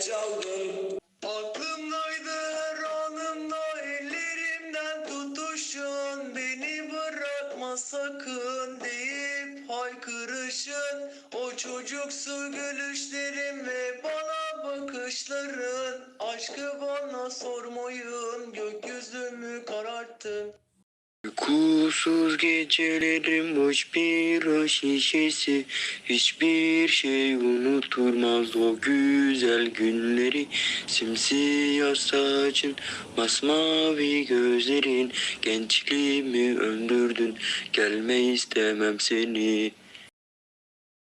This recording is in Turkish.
çaldın. Aklımdaydı her anımda ellerimden tutuşun. Beni bırakma sakın deyip haykırışın. O çocuksu gülüşlerin ve bana bakışların. Aşkı bana sormayın gökyüzümü kararttın. Uyku Uykusuz gecelerim boş bir şişesi. Hiçbir şey unutturmaz o güzel günleri. Simsiyah saçın masmavi gözlerin. Gençliğimi öldürdün gelme istemem seni